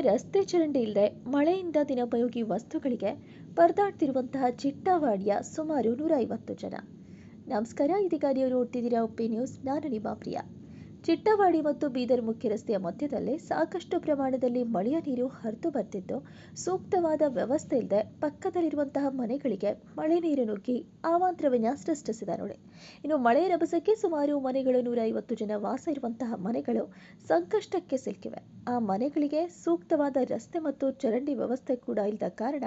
ರಸ್ತೆ ಚರಂಡಿ ಇಲ್ಲದೆ ಮಳೆಯಿಂದ ದಿನೋಪಯೋಗಿ ವಸ್ತುಗಳಿಗೆ ಪರದಾಡ್ತಿರುವಂತಹ ಚಿಟ್ಟವಾಡಿಯ ಸುಮಾರು ನೂರ ಐವತ್ತು ಜನ. ನಮಸ್ಕಾರ, ಇದೀಗ ನೀವು ನೋಡ್ತಿದ್ದೀರಾ ಉಪ್ಪಿ ನ್ಯೂಸ್ ನಾನು ನಿಮ್ಮ ಪ್ರಿಯ. ಚಿಟ್ಟವಾಡಿ ಮತ್ತು ಬೀದರ್ ಮುಖ್ಯ ರಸ್ತೆಯ ಮಧ್ಯದಲ್ಲಿ ಸಾಕಷ್ಟು ಪ್ರಮಾಣದಲ್ಲಿ ಮಳೆಯ ನೀರು ಹರಿದು ಬರ್ತಿದ್ದು, ಸೂಕ್ತವಾದ ವ್ಯವಸ್ಥೆ ಇಲ್ಲದೆ ಪಕ್ಕದಲ್ಲಿರುವಂತಹ ಮನೆಗಳಿಗೆ ಮಳೆ ನೀರು ನುಗ್ಗಿ ಅವಾಂತರವನ್ನ ಸೃಷ್ಟಿಸಿದೆ ನೋಡಿ. ಇನ್ನು ಮಳೆ ರಭಸಕ್ಕೆ ಸುಮಾರು ಮನೆಗಳು ನೂರ ಐವತ್ತು ಜನ ವಾಸ ಇರುವಂತಹ ಮನೆಗಳು ಸಂಕಷ್ಟಕ್ಕೆ ಸಿಲುಕಿವೆ. ಆ ಮನೆಗಳಿಗೆ ಸೂಕ್ತವಾದ ರಸ್ತೆ ಮತ್ತು ಚರಂಡಿ ವ್ಯವಸ್ಥೆ ಕೂಡ ಇಲ್ಲದ ಕಾರಣ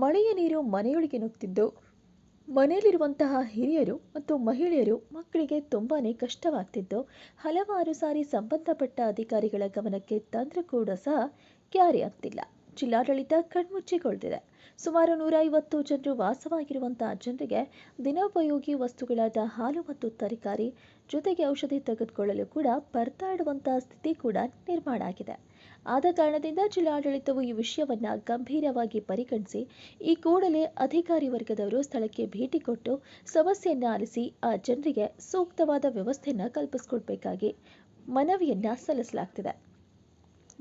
ಮಳೆಯ ನೀರು ಮನೆಯೊಳಗೆ ನುಗ್ತಿದ್ದು ಮನೆಯಲ್ಲಿರುವಂತಹ ಹಿರಿಯರು ಮತ್ತು ಮಹಿಳೆಯರು ಮಕ್ಕಳಿಗೆ ತುಂಬಾ ಕಷ್ಟವಾಗ್ತಿದ್ದು ಹಲವಾರು ಸಾರಿ ಸಂಬಂಧಪಟ್ಟ ಅಧಿಕಾರಿಗಳ ಗಮನಕ್ಕೆ ತಂದರೂ ಕೂಡ ಸಹ ಕ್ಯಾರಿ ಆಗ್ತಿಲ್ಲ. ಜಿಲ್ಲಾಡಳಿತ ಕಣ್ಮುಚ್ಚಿಕೊಳ್ತಿದೆ ಸುಮಾರು ನೂರ ಐವತ್ತು ಜನರು ವಾಸವಾಗಿರುವಂತಹ ಜನರಿಗೆ ದಿನೋಪಯೋಗಿ ವಸ್ತುಗಳಾದ ಹಾಲು ಮತ್ತು ತರಕಾರಿ ಜೊತೆಗೆ ಔಷಧಿ ತೆಗೆದುಕೊಳ್ಳಲು ಕೂಡ ಪರದಾಡುವಂತಹ ಸ್ಥಿತಿ ಕೂಡ ನಿರ್ಮಾಣ ಆಗಿದೆ. ಆದ ಕಾರಣದಿಂದ ಜಿಲ್ಲಾಡಳಿತವು ಈ ವಿಷಯವನ್ನ ಗಂಭೀರವಾಗಿ ಪರಿಗಣಿಸಿ ಈ ಕೂಡಲೇ ಅಧಿಕಾರಿ ವರ್ಗದವರು ಸ್ಥಳಕ್ಕೆ ಭೇಟಿ ಕೊಟ್ಟು ಸಮಸ್ಯೆಯನ್ನು ಆಲಿಸಿ ಆ ಜನರಿಗೆ ಸೂಕ್ತವಾದ ವ್ಯವಸ್ಥೆಯನ್ನ ಕಲ್ಪಿಸಿಕೊಡ್ಬೇಕಾಗಿ ಮನವಿಯನ್ನ ಸಲ್ಲಿಸಲಾಗ್ತಿದೆ.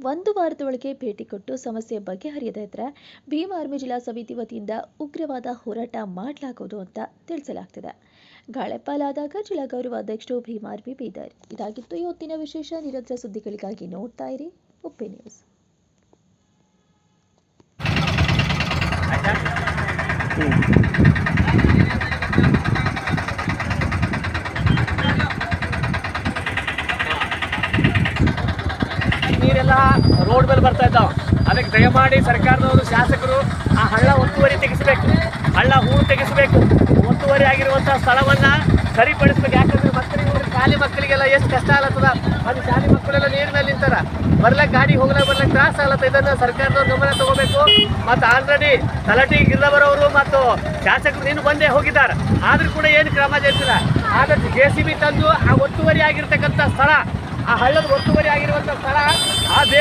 ಒಂದು ವಾರದೊಳಗೆ ಭೇಟಿ ಕೊಟ್ಟು ಸಮಸ್ಯೆ ಬಗೆಹರಿಯದೇ ಇದ್ರೆ ಭೀಮ್ ಆರ್ಮಿ ಜಿಲ್ಲಾ ಸಮಿತಿ ವತಿಯಿಂದ ಉಗ್ರವಾದ ಹೋರಾಟ ಮಾಡಲಾಗುವುದು ಅಂತ ತಿಳಿಸಲಾಗ್ತಿದೆ. ಗಾಳೆಪಾಲಾದಾಗ ಜಿಲ್ಲಾ ಗೌರವ ಅಧ್ಯಕ್ಷರು ಭೀಮ್ ಆರ್ಮಿ ಬೀದರ್. ಇದಾಗಿತ್ತು ಇವತ್ತಿನ ವಿಶೇಷ. ನಿರಂತರ ಸುದ್ದಿಗಳಿಗಾಗಿ ನೋಡ್ತಾ ಇರಿ ಉಪ್ಪಿ ನ್ಯೂಸ್. ರೋಡ್ ಮೇಲೆ ಬರ್ತಾ ಇದ್ದಾವೆ ಅದಕ್ಕೆ ದಯಮಾಡಿ ಸರ್ಕಾರದವರು, ಶಾಸಕರು ಆ ಹಳ್ಳ ಒತ್ತುವರಿ ತೆಗೆಸಬೇಕು. ಹಳ್ಳ ಹೂಳು ತೆಗೆಸಬೇಕು. ಒತ್ತುವರಿ ಆಗಿರುವಂಥ ಸ್ಥಳವನ್ನ ಸರಿಪಡಿಸ್ಬೇಕು. ಯಾಕಂದ್ರೆ ಮಕ್ಕಳಿಗೆ ಶಾಲೆ ಮಕ್ಕಳಿಗೆಲ್ಲ ಎಷ್ಟು ಕಷ್ಟ ಆಗ್ಲತ್ತದ. ಅದು ಶಾಲೆ ಮಕ್ಕಳೆಲ್ಲ ನೀರಿನಲ್ಲಿ ನಿಂತಾರ. ಬರ್ಲಕ್ಕೆ ಗಾಡಿ ಹೋಗ್ಲಕ್ಕೆ ಬರ್ಲಕ್ಕೆ ತ್ರಾಸ ಆಗ್ಲತ್ತ. ಇದನ್ನ ಸರ್ಕಾರದವ್ರು ಗಮನ ತಗೋಬೇಕು. ಮತ್ತು ಆಲ್ರೆಡಿ ತಲಾಟಿ ಗಿಲ್ಲವರವರು ಮತ್ತು ಶಾಸಕರು ನೀನು ಬಂದೇ ಹೋಗಿದ್ದಾರೆ. ಆದರೂ ಕೂಡ ಏನು ಕ್ರಮ ಜಯಿಸಿಲ್ಲ. ಆದಷ್ಟು ಜೆ ಸಿ ಬಿ ತಂದು ಆ ಒತ್ತುವರಿ ಆಗಿರ್ತಕ್ಕಂಥ ಸ್ಥಳ, ಆ ಹಳ್ಳದ ಒತ್ತುವರಿ ಆಗಿರುವಂಥ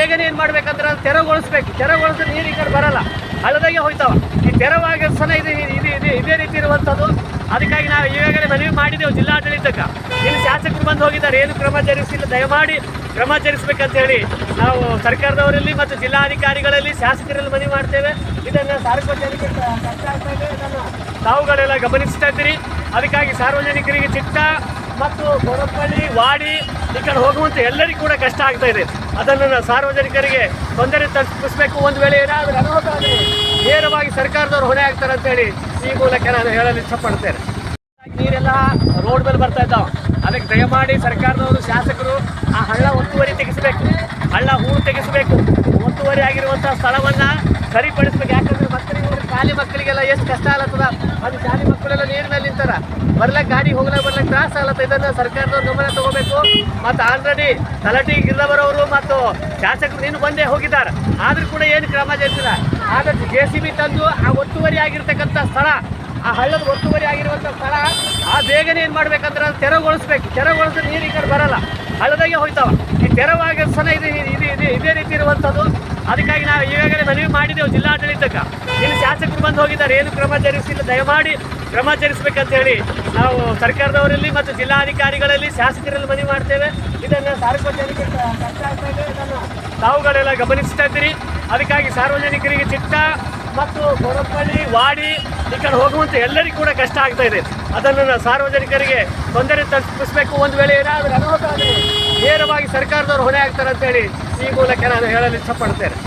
ಬೇಗನೆ ಏನು ಮಾಡ್ಬೇಕಂದ್ರೆ ಅದು ತೆರವುಗೊಳಿಸ್ಬೇಕು. ತೆರವುಗೊಳಿಸಿದ್ರೆ ನೀರು ಈ ಕಡೆ ಬರಲ್ಲ. ಹಳ್ಳದಾಗೆ ಹೋಯ್ತಾವ. ಈ ತೆರವಾಗಿರೋ ಸಲ ಇದು ಇದು ಇದು ಇದೇ ರೀತಿ ಇರುವಂಥದ್ದು. ಅದಕ್ಕಾಗಿ ನಾವು ಈಗಾಗಲೇ ಮನವಿ ಮಾಡಿದೆವು ಜಿಲ್ಲಾಡಳಿತಕ್ಕೆ. ಇಲ್ಲಿ ಶಾಸಕರು ಬಂದು ಹೋಗಿದ್ದಾರೆ. ಏನು ಕ್ರಮ ಜರುಗಿಸಿಲ್ಲ. ದಯಮಾಡಿ ಕ್ರಮ ಜರುಗಿಸ್ಬೇಕಂತ ಹೇಳಿ ನಾವು ಸರ್ಕಾರದವರಲ್ಲಿ ಮತ್ತು ಜಿಲ್ಲಾಧಿಕಾರಿಗಳಲ್ಲಿ ಶಾಸಕರಲ್ಲಿ ಮನವಿ ಮಾಡ್ತೇವೆ. ಇದನ್ನು ಸಾರ್ವಜನಿಕರಿಗೆ ತಾವುಗಳೆಲ್ಲ ಗಮನಿಸ್ತಾ ಇದ್ದೀರಿ. ಅದಕ್ಕಾಗಿ ಸಾರ್ವಜನಿಕರಿಗೆ ಚಿಟ್ಟ ಮತ್ತು ಗೊರಪಳ್ಳಿ ವಾಡಿ ಈ ಕಡೆ ಹೋಗುವಂತ ಎಲ್ಲರಿಗೂ ಕೂಡ ಕಷ್ಟ ಆಗ್ತಾ ಇದೆ. ಅದನ್ನು ಸಾರ್ವಜನಿಕರಿಗೆ ತೊಂದರೆ ತಪ್ಪಿಸಬೇಕು ಒಂದು ವೇಳೆ ಏನಾದರೂ ಅನಾಹುತ ನೇರವಾಗಿ ಸರ್ಕಾರದವರು ಹೊಣೆ ಆಗ್ತಾರೆ ಅಂತೇಳಿ ಈ ಮೂಲಕ ನಾನು ಹೇಳಲು ಇಷ್ಟಪಡ್ತೇನೆ. ನೀರೆಲ್ಲ ರೋಡ್ ಮೇಲೆ ಬರ್ತಾ ಇದ್ದಾವೆ. ಅದಕ್ಕೆ ದಯಮಾಡಿ ಸರ್ಕಾರದವರು, ಶಾಸಕರು ಆ ಹಳ್ಳ ಒತ್ತುವರಿ ತೆಗೆಸಬೇಕು. ಹಳ್ಳ ಹೂಳು ತೆಗೆಸಬೇಕು. ಒತ್ತುವರಿ ಆಗಿರುವಂಥ ಸ್ಥಳವನ್ನು ಸರಿಪಡಿಸಬೇಕು. ಯಾಕಂದ್ರೆ ಶಾಲೆ ಮಕ್ಕಳಿಗೆಲ್ಲ ಎಷ್ಟು ಕಷ್ಟ ಆಗ್ಲತ್ತದ? ಅದು ಶಾಲೆ ಮಕ್ಕಳೆಲ್ಲ ನೀರಿನಲ್ಲಿ ನಿಂತಾರ. ಬರ್ಲಕ್ಕೆ ಗಾಡಿ ಹೋಗ್ಲಕ್ಕೆ ಬರ್ಲಕ್ಕೆ ತ್ರಾಸ ಆಗ್ಲತ್ತ. ಇದನ್ನ ಸರ್ಕಾರದವ್ರು ಗಮನ ತಗೋಬೇಕು. ಮತ್ತು ಆಲ್ರೆಡಿ ತಲಾಟಿ ಗಿಲ್ಲವರವರು ಮತ್ತು ಶಾಸಕರು ನೀನು ಬಂದೇ ಹೋಗಿದ್ದಾರೆ. ಆದ್ರೂ ಕೂಡ ಏನು ಕ್ರಮ ಜರುಗಿಲ್ಲ ಆದ್ರೆ ಜೆ ಸಿ ಬಿ ತಂದು ಆ ಒತ್ತುವರಿ ಆಗಿರ್ತಕ್ಕಂಥ ಸ್ಥಳ, ಆ ಹಳ್ಳದ ಒತ್ತುವರಿ ಆಗಿರುವಂಥ ಸ್ಥಳ, ಆ ಬೇಗನೆ ಏನು ಮಾಡ್ಬೇಕಂದ್ರೆ ಅದು ತೆರವುಗೊಳಿಸ್ಬೇಕು. ತೆರವುಗೊಳಿಸಿದ್ರೆ ನೀರು ಈ ಕಡೆ ಬರಲ್ಲ. ಹಳ್ಳದಾಗೆ ಹೋಯ್ತಾವ ಈ ತೆರವಾಗಿರ್ಸನ ಇದು ಇದು ರೀತಿ ಇರುವಂಥದ್ದು. ಅದಕ್ಕಾಗಿ ನಾವು ಈಗಾಗಲೇ ಮನವಿ ಮಾಡಿದೆವು ಜಿಲ್ಲಾಡಳಿತಕ್ಕೆ. ಇಲ್ಲಿ ಶಾಸಕರು ಬಂದು ಹೋಗಿದ್ದಾರೆ. ಏನು ಕ್ರಮ ಜರುಗಿಸಿಲ್ಲ. ದಯಮಾಡಿ ಕ್ರಮ ಜರುಗಿಸ್ಬೇಕಂತ ಹೇಳಿ ನಾವು ಸರ್ಕಾರದವರಲ್ಲಿ ಮತ್ತು ಜಿಲ್ಲಾಧಿಕಾರಿಗಳಲ್ಲಿ ಶಾಸಕರಲ್ಲಿ ಮನವಿ ಮಾಡ್ತೇವೆ. ಇದನ್ನು ಇದೆ ಇದನ್ನು ತಾವುಗಳೆಲ್ಲ ಗಮನಿಸ್ತಾ ಇದ್ದೀರಿ. ಅದಕ್ಕಾಗಿ ಸಾರ್ವಜನಿಕರಿಗೆ ಚಿತ್ತ ಮತ್ತು ಹೊರಪಳ್ಳಿ ವಾಡಿ ಈ ಕಡೆ ಹೋಗುವಂತ ಎಲ್ಲರಿಗೂ ಕೂಡ ಕಷ್ಟ ಆಗ್ತಾ ಇದೆ. ಅದನ್ನು ಸಾರ್ವಜನಿಕರಿಗೆ ತೊಂದರೆ ತಪ್ಪಿಸಬೇಕು. ಒಂದು ವೇಳೆ ಏನಾದರೂ ಆದರೆ ನೇರವಾಗಿ ಸರ್ಕಾರದವರು ಹೊಣೆ ಆಗ್ತಾರೆ ಅಂತೇಳಿ ಈ ಮೂಲಕ ನಾನು ಹೇಳಲು ಇಷ್ಟಪಡ್ತೇನೆ.